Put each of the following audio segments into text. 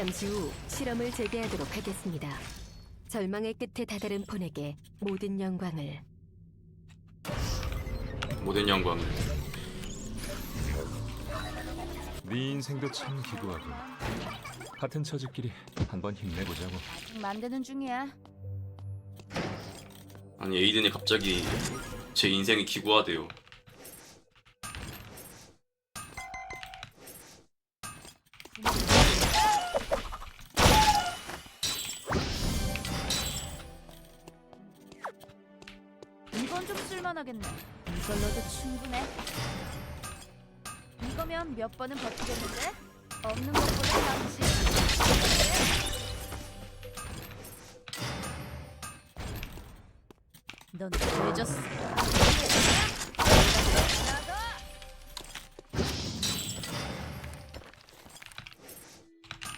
잠시 후 실험을 재개하도록 하겠습니다. 절망의 끝에 다다른 폰에게 모든 영광을. 모든 영광을. 네 인생도 참 기구하고 같은 처지끼리 한번 힘내보자고. 만드는 중이야. 아니 에이든이 갑자기 제 인생이 기구화돼요 몇 번은 버티겠는데? 없는 것보다 낫지. 넌 늦었어.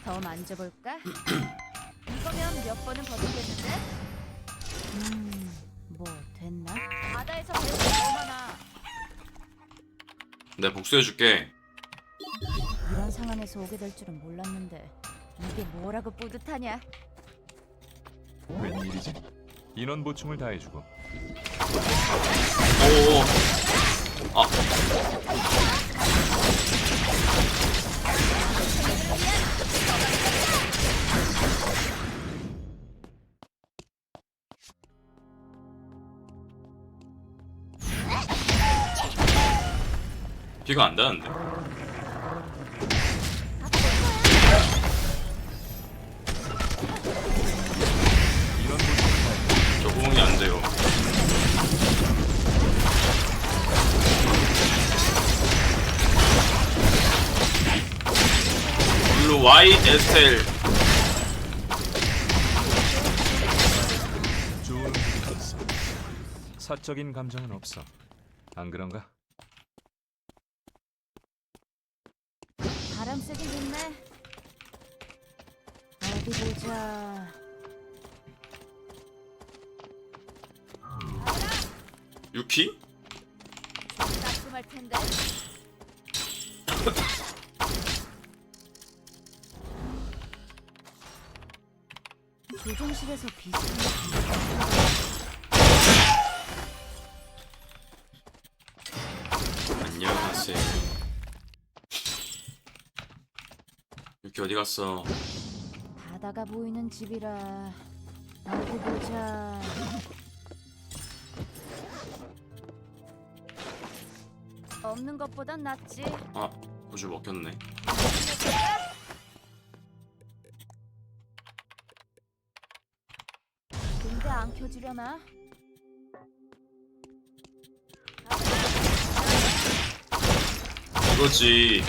더 만져볼까? 이거면 몇 번은 버티겠는데? 음, 뭐 됐나? 바다에서 거 많아. 내가 복수해줄게 상황에서 오게 될 줄은 몰랐는데 이게 뭐라고 뿌듯하냐? 웬일이지? 인원 보충을 다 해주고 오오 아 비가 안 닿는데 Y 에스텔 좋은 있어 사적인 감정은 없어 안 그런가? 바람 세긴 좋네. 어디 보자. 유키? 따끔할 텐데. 조종실에서 비슷한 안녕하세요 유키 어디 갔어? 바다가 보이는 집이라 어디 보자. 없는 것보단 낫지. 아 우주 먹혔네 켜지려나? 이거지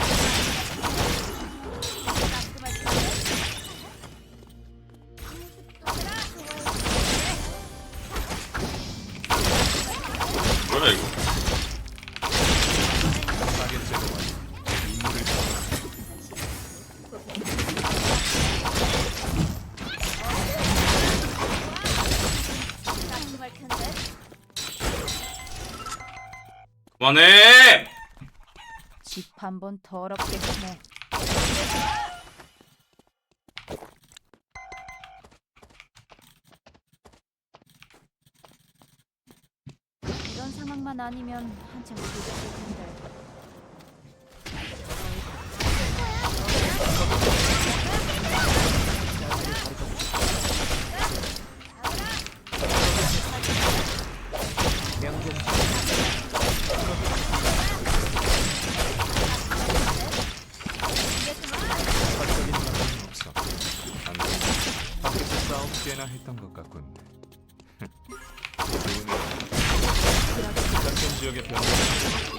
그만해! 집 한 번 더럽게 크네. 이런 상황만 아니면 한참 늦었을 텐데. 꽤나 했던 것 같군 작전 지역의 변화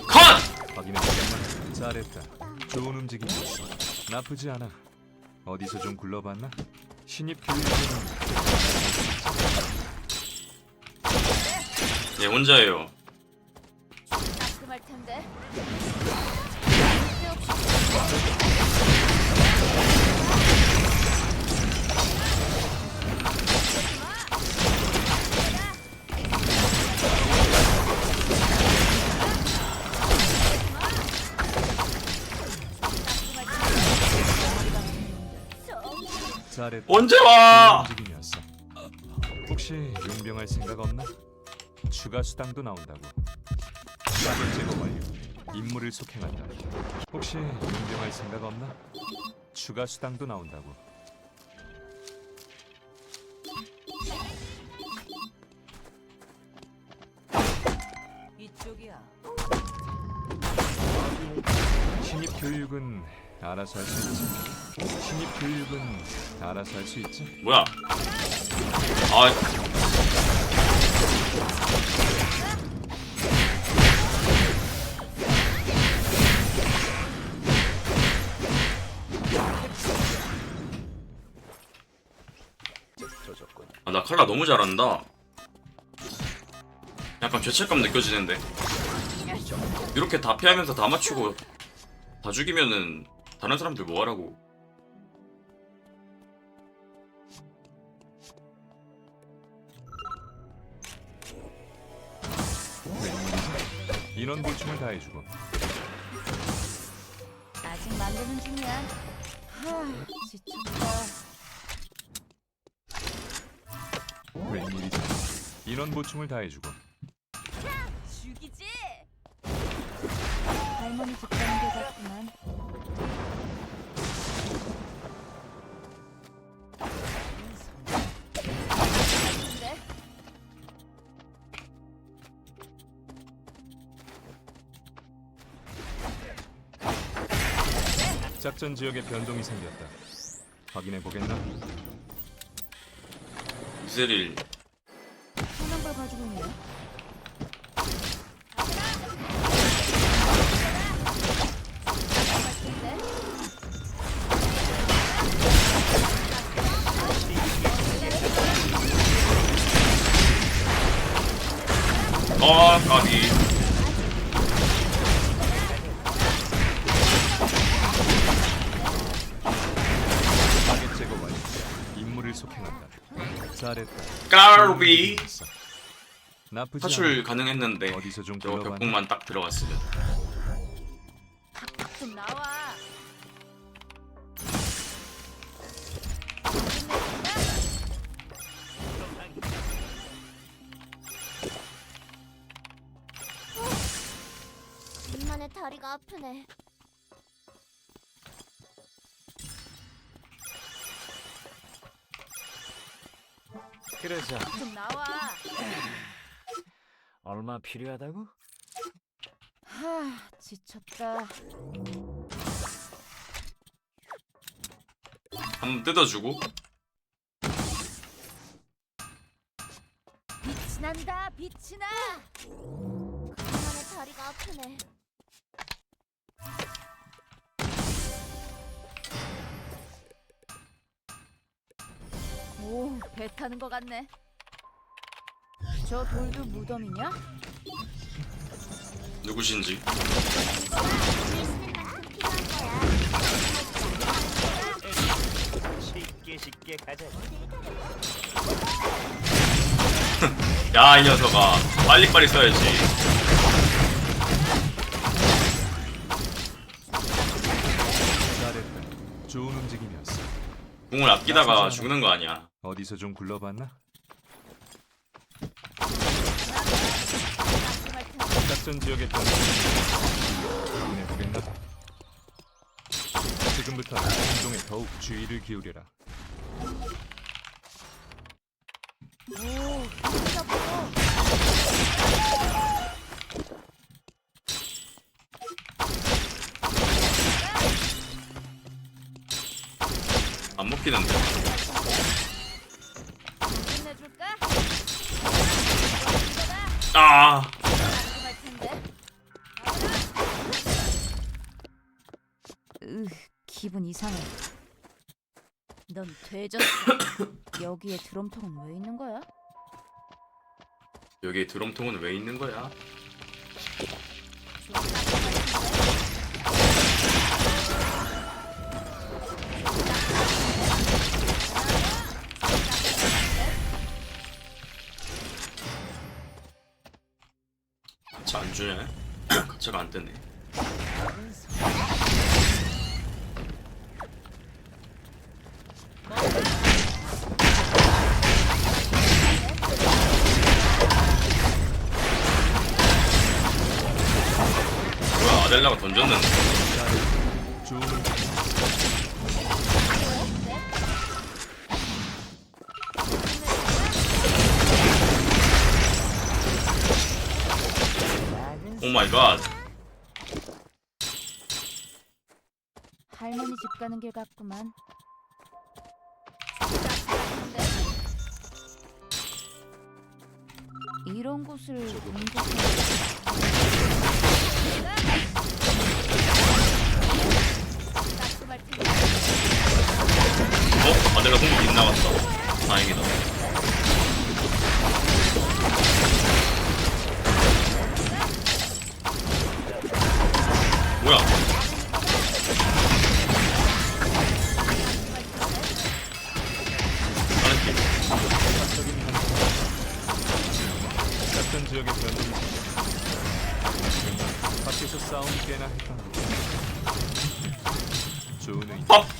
컷! 확인해 보겠나? 잘했다. 좋은 움직임이 있어. 나쁘지 않아. 어디서 좀 굴러봤나? 신입 교육자는 얘 혼자예요 텐데. 잘했다. 언제 와? 움직임이었어. 혹시 용병할 생각 없나? 추가 수당도 나온다고. 사전 제거 완료. 임무를 속행한다. 혹시 용병할 생각 없나? 추가 수당도 나온다고. 이쪽이야. 신입 교육은 알아서 할 수 있지. 신입 교육은 알아서 할 수 있지. 뭐야? 아 아, 나 칼라 너무 잘한다. 약간 죄책감 느껴지는데. 이렇게 다 피하면서 다 맞추고 다 죽이면은 다른 사람들 뭐 하라고? 웬일이지? 인원 보충을 다 해주고 아직 만드는 중이야. 하, 지쳤다. 웬일이지? 인원 보충을 다 해주고 죽이지. 할머니 집 가는 게 같구만. 작전 지역에 변동이 생겼다. 확인해 보겠나? 이세릴 걸 가지고 있네. 아 까비 까비 않아. 가능했는데 어디서 좀 저 굴러봤나? 벽공만 딱 들어갔으면 좀 나와. 간만에 다리가 아프네. 그러자 좀 나와. 얼마 필요하다고? 하, 지쳤다. 한번 뜯어주고 빛이 난다. 빛이 나. 간만에 다리가 아프네. 배 타는 것 같네. 저 돌도 무덤이냐? 누구신지. 쉽게 쉽게 가자. 야 이 녀석아 빨리빨리 써야지 잘했다. 좋은 움직임이었어. 궁을 아끼다가 죽는 거 아니야 어디서 좀 굴러봤나? 작전 지역에 변동. 확인해 보겠나? 지금부터 행동에 더욱 주의를 기울여라. 안 먹히는데 아. 으, 기분 이상해. 넌 돼졌어. 여기에 드럼통은 왜 있는 거야? 여기 드럼통은 왜 있는 거야 좀깔 안 주네. 가차가 안 뜨네 가는 길 같구만. 이런 곳을. 어? 아들가 공격 빗나갔다 다행이다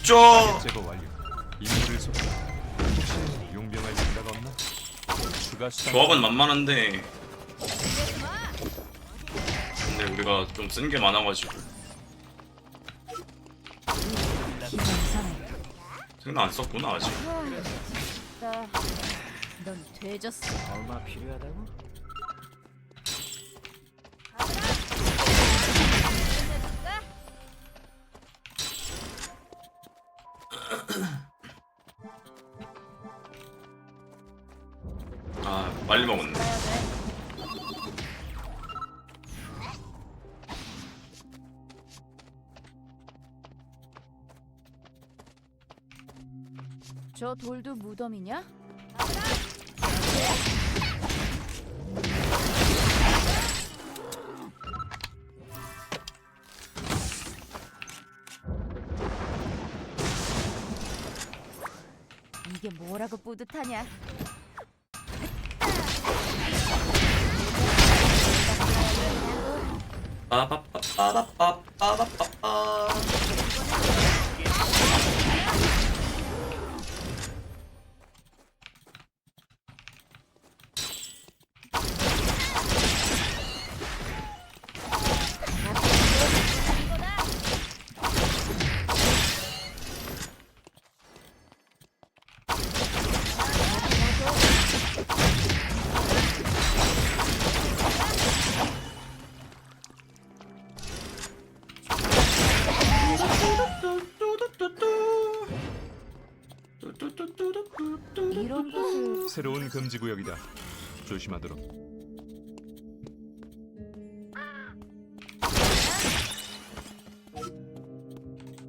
밥줘 제거 완료. 임무를 속. 혹시 용병할 생각 없나? 추가 수당. 조합은 만만한데 근데 우리가 좀 쓴 게 많아가지고 생각 안 썼구나 아직 나, 넌 돼졌어. 얼마 필요하다고? 저 돌도 무덤이냐? 이게 뭐라고 뿌듯하냐? 빠바빠빠바빠빠바 새로운 금지 구역이다. 조심하도록.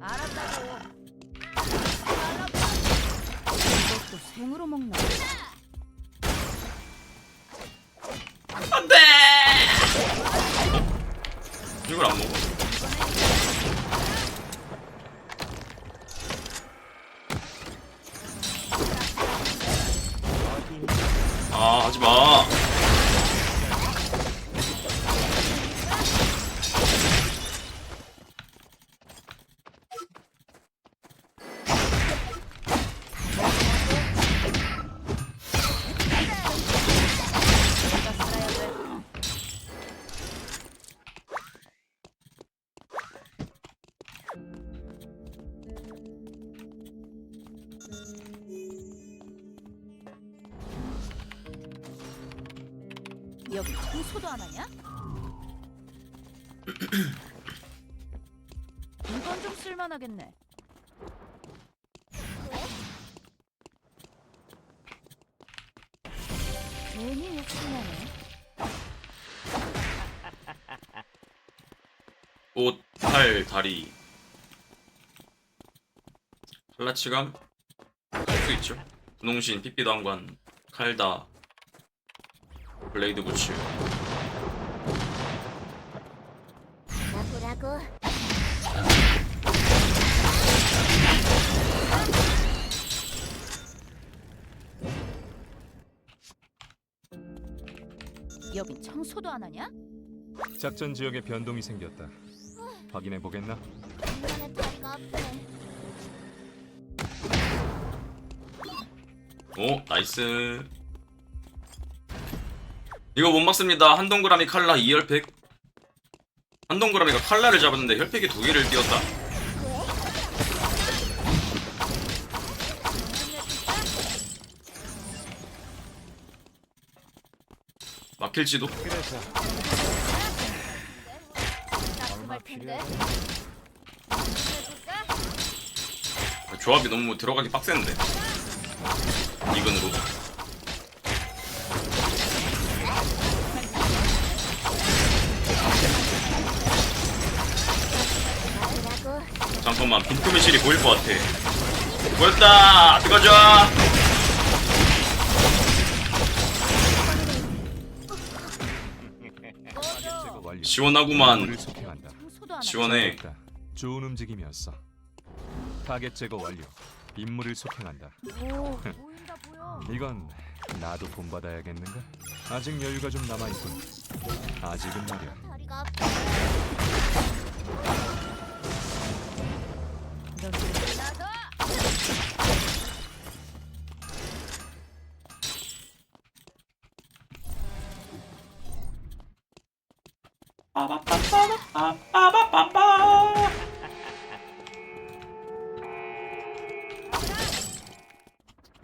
알았다고. 이것도 생으로 먹나? 이걸 안 먹어 여기 청소도 안 하냐? 이건 좀 쓸만하겠네. 괜히 욕심나네. 옷, 팔, 다리 칼라치감 할 수 있죠 분홍신, 삐삐단관, 칼다 블레이드 부츠 라고라고. 여긴 청소도 안 하냐? 작전 지역의 변동이 생겼다. 확인해 보겠나? 인간의 다리가 아프네. 오 나이스 이거 못 막습니다 한 동그라미 칼라 2열팩 한 동그라미가 칼날을 잡았는데 혈팩이 두 개를 띄었다. 막힐지도. 그래서. 해줄까? 조합이 너무 들어가기 빡센데. 이근으로. 잠깐만 빈틈의 실이 보일 것 같아. 보였다. 들어가자. 시원하구만. 속행한다. 시원해. 좋은 움직임이었어. 타겟 제거 완료. 임무를 속행한다. 오, 보인다 보여. 이건 나도 본받아야겠는가? 아직 여유가 좀 남아 있군. 아직은 말이야. 다리가 아파.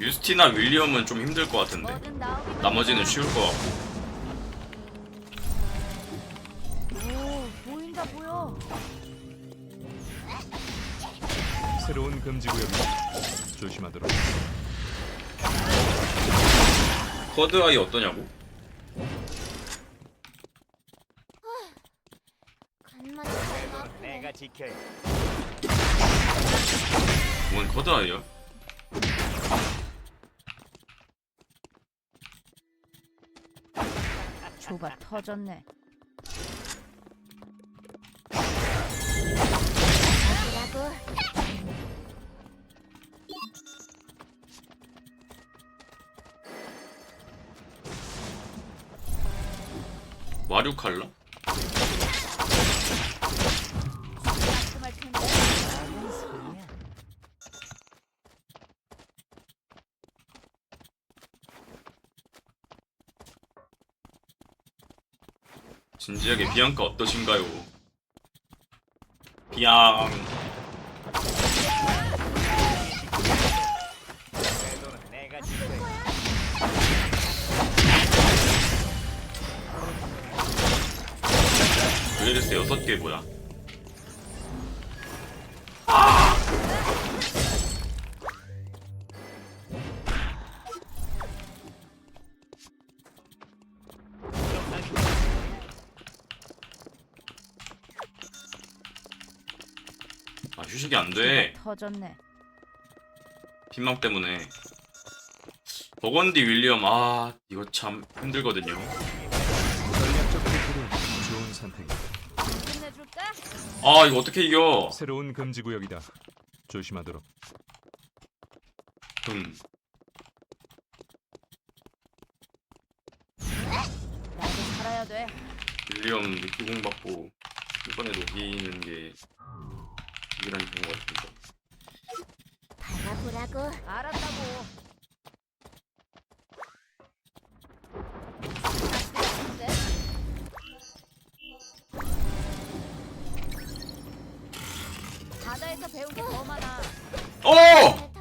유스티나 윌리엄은 좀 힘들 것 같은데. 나머지는 쉬울 것 같고. 오, 보인다 보여. 새로운 금지 구역이다. 조심하도록. 커드 아이 어떠냐고? 간만에 다리가 아프네. 내가 지켜야 뭔 커드 아이야? 좁아 터졌네. 뭐라고? 와류 칼라? 깔끔할 텐데. 작은 소리야. 진지하게 비앙카 어떠신가요? 비앙 블레리스 여섯 개 뭐야? 터졌네. 빈망 때문에. 버건디 윌리엄 아 이거 참 힘들거든요. 전략적 좋은 선택이다. 끝내줄까? 아 이거 어떻게 이겨? 새로운 금지 구역이다. 조심하도록. 음 나도 살아야 돼. 윌리엄 기공 받고 이번에 녹이는 게 유일한 경우 같은데. 박아보라고. 알았다고. 바다에서 배운 게 더 많아. 어!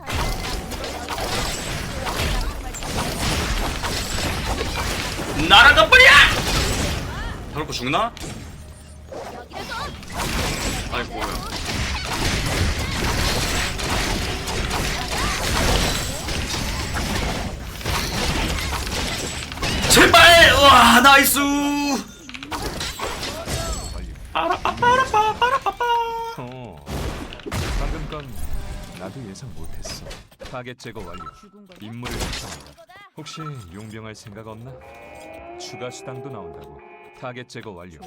내 다리가 날아가 버려! 저렇게 죽나? 와 나이스! 어. 방금 건 나도 예상 못했어. 타겟 제거 완료. 임무를 확정한다. 혹시 용병할 생각 없나? 추가 수당도 나온다고. 타겟 제거 완료.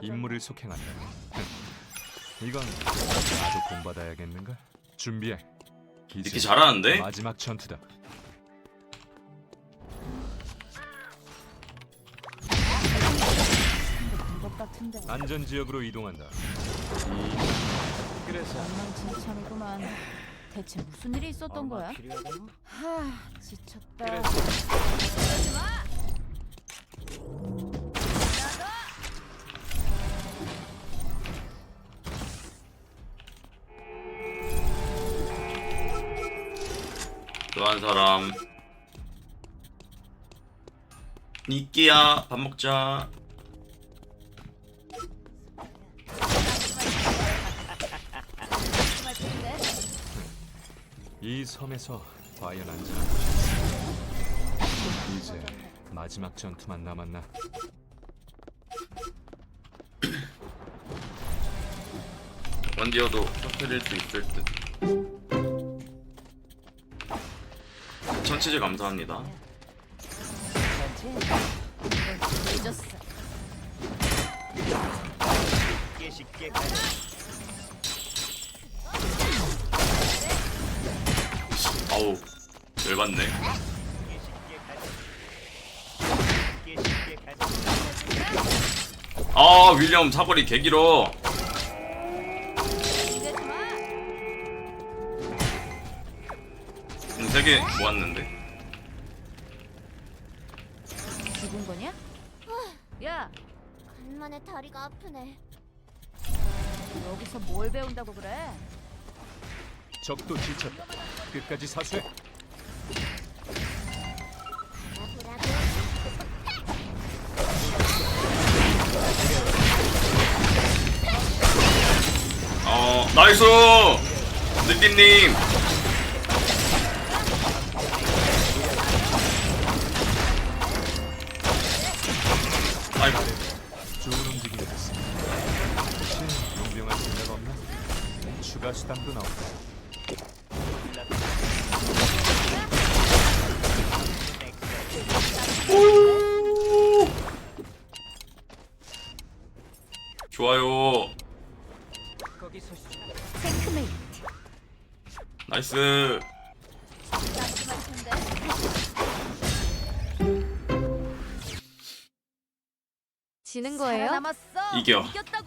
임무를 속행한다. 이건 나도 본받아야겠는가? 준비해. 이렇게 잘하는데? 마지막 전투다. 같은데. 안전 지역으로 이동한다. 그래서. 엉망진창이구만. 대체 무슨 일이 있었던 거야? 하 지쳤다. 또 한 사람. 니끼야 밥 먹자. 이 섬에서 과연 안전한 곳이 이제 마지막 전투만 남았나? 원디어도 터뜨릴 수 있을 듯. 천치즈 감사합니다. 늦었어. 쉽게 쉽게 아우 열받네. 아 윌리엄 사거리 개길어 세개 모았는데 죽은 거냐? 야, 간만에 다리가 아프네. 여기서 뭘 배운다고 그래? 적도 지쳤다. 끝까지 사수해. 어 나이스 느끼님 살아남았어. 이겨. 이겼다고.